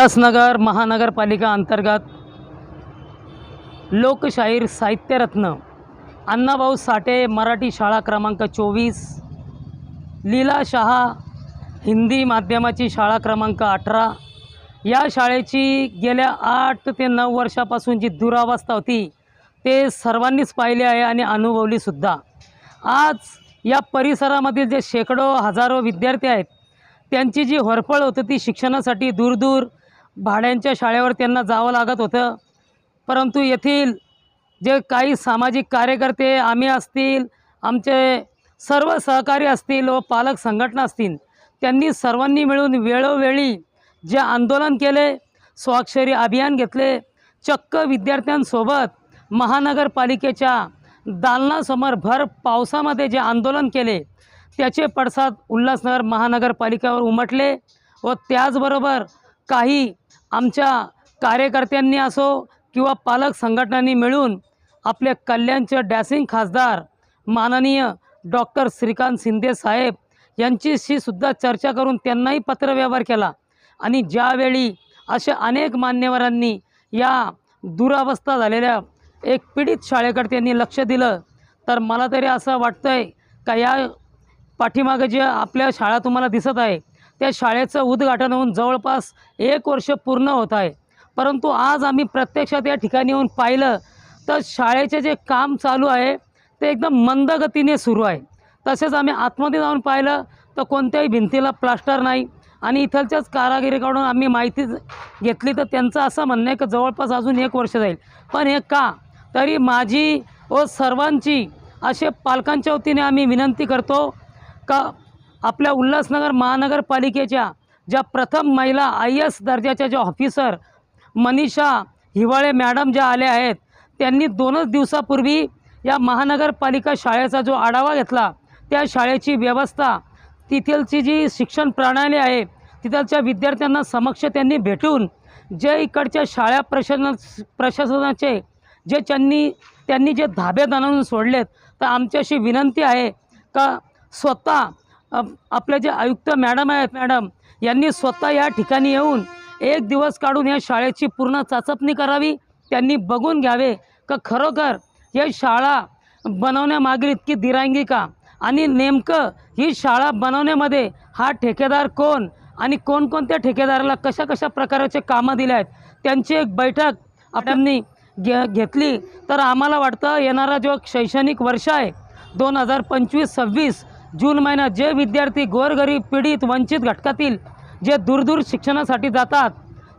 उल्हासनगर महानगरपालिका अंतर्गत लोकशाहीर साहित्यरत्न अण्णाभाऊ साठे मराठी शाळा क्रमांक चोवीस लीला शहा हिंदी माध्यमाची शाळा क्रमांक अठरा. या शाळेची गेल्या आठ ते नऊ वर्षापासून जी दुरावस्था होती ते सर्वांनीच पाहिले आहे आणि अनुभवलीसुद्धा आज या परिसरामधील जे शेकडो हजारो विद्यार्थी आहेत त्यांची जी होरफळ होती ती शिक्षणासाठी दूरदूर भाड्यांच्या शाळेवर त्यांना जावं लागत होतं. परंतु येथील जे काही सामाजिक कार्यकर्ते आम्ही असतील आमचे सर्व सहकारी असतील व पालक संघटना असतील त्यांनी सर्वांनी मिळून वेळोवेळी जे आंदोलन केले स्वाक्षरी अभियान घेतले चक्क विद्यार्थ्यांसोबत महानगरपालिकेच्या दालनासमोर भर पावसामध्ये जे आंदोलन केले त्याचे पडसाद उल्हासनगर महानगरपालिकेवर उमटले व त्याचबरोबर काही आमच्या कार्यकर्त्यांनी असो किंवा पालक संघटनांनी मिळून आपले कल्याणचे डॅसिंग खासदार माननीय डॉक्टर श्रीकांत शिंदे साहेब यांच्याशी सुद्धा चर्चा करून त्यांनाही पत्रव्यवहार केला. आणि ज्यावेळी अशा अनेक मान्यवरांनी या दुरावस्था झालेल्या एक पीडित शाळेकडे त्यांनी लक्ष दिलं तर मला तरी असं वाटतं आहे का या पाठीमागं जे आपल्या शाळा तुम्हाला दिसत आहे त्या शाळेचं उद्घाटन होऊन जवळपास एक वर्ष पूर्ण होत आहे. परंतु आज आम्ही प्रत्यक्षात या ठिकाणी येऊन पाहिलं तर शाळेचे जे काम चालू आहे ते एकदम मंदगतीने सुरू आहे. तसेच आम्ही आतमध्ये जाऊन पाहिलं तर कोणत्याही भिंतीला प्लास्टर नाही आणि इथलच्याच कारागिरीकडून आम्ही माहिती घेतली तर त्यांचं असं म्हणणं आहे की जवळपास अजून एक वर्ष जाईल. पण हे का? तरी माझी व सर्वांची असे पालकांच्या वतीने आम्ही विनंती करतो का आपल्या उल्हासनगर महानगरपालिकेच्या ज्या प्रथम महिला आय एस दर्जाच्या ज्या ऑफिसर मनीषा हिवाळे मॅडम ज्या आल्या आहेत त्यांनी दोनच दिवसापूर्वी या महानगरपालिका शाळेचा जो आढावा घेतला त्या शाळेची व्यवस्था तिथलची जी शिक्षण प्रणाली आहे तिथलच्या विद्यार्थ्यांना समक्ष त्यांनी भेटून जे इकडच्या शाळा प्रशासन प्रशासनाचे जे त्यांनी त्यांनी जे धाबे आणून सोडलेत तर आमच्याशी विनंती आहे का स्वतः आपल्या आपले जे आयुक्त मॅडम आहेत मॅडम यांनी स्वतः या ठिकाणी येऊन एक दिवस काढून या शाळेची पूर्ण चाचपणी करावी त्यांनी बघून घ्यावे का खरोखर या शाळा बनवण्यामागील इतकी दिरांगी का आणि नेमकं ही शाळा बनवण्यामध्ये हा ठेकेदार कोण आणि कोणकोणत्या ठेकेदाराला कशा कशा प्रकारचे कामं दिले आहेत त्यांची एक बैठक आपल्यानी घे घेतली. तर आम्हाला वाटतं येणारा जो शैक्षणिक वर्ष आहे दोन हजार पंचवीस सव्वीस जून महिन्यात जे विद्यार्थी गोरगरीब पीडित वंचित घटकातील जे दूरदूर शिक्षणासाठी जातात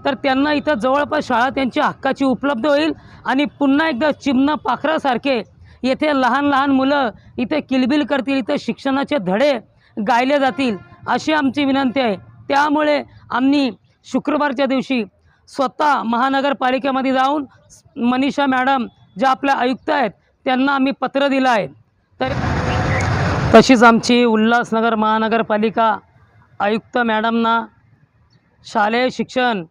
तर त्यांना इथं जवळपास शाळा त्यांची हक्काची उपलब्ध होईल आणि पुन्हा एकदा चिमणं पाखरासारखे येथे लहान लहान मुलं इथे किलबिल करतील इथं शिक्षणाचे धडे गायले जातील अशी आमची विनंती आहे. त्यामुळे आम्ही शुक्रवारच्या दिवशी स्वतः महानगरपालिकेमध्ये जाऊन मनीषा मॅडम ज्या आपल्या आयुक्त आहेत त्यांना आम्ही पत्र दिलं आहे. तर तशीच आमची उल्हासनगर महानगरपालिका आयुक्त मॅडमना शालेय शिक्षण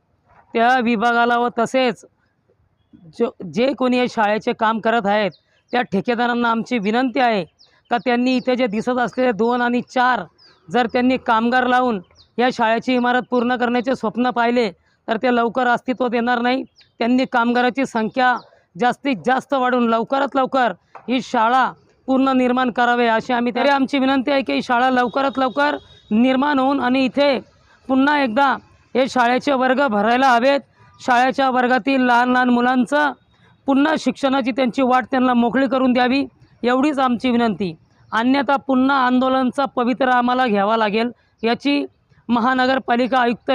त्या विभागाला व तसेच जो जे कोणी या शाळेचे काम करत आहेत त्या ठेकेदारांना आमची विनंती आहे का त्यांनी इथे जे दिसत असलेले दोन आणि चार जर त्यांनी कामगार लावून या शाळेची इमारत पूर्ण करण्याचे स्वप्न पाहिले तर ते लवकर अस्तित्वात येणार नाही. त्यांनी कामगाराची संख्या जास्तीत जास्त वाढून लवकरात लवकर ही शाळा पूर्ण निर्माण करावे अशी आम्ही तरी आमची विनंती आहे की शाळा लवकरात लवकर निर्माण होऊन आणि इथे पुन्हा एकदा हे शाळेचे वर्ग भरायला हवेत. शाळेच्या वर्गातील लहान लहान मुलांचं पुन्हा शिक्षणाची त्यांची वाट त्यांना मोकळी करून द्यावी एवढीच आमची विनंती. अन्यथा पुन्हा आंदोलनाचा पवित्र आम्हाला घ्यावा लागेल याची महानगरपालिका आयुक्त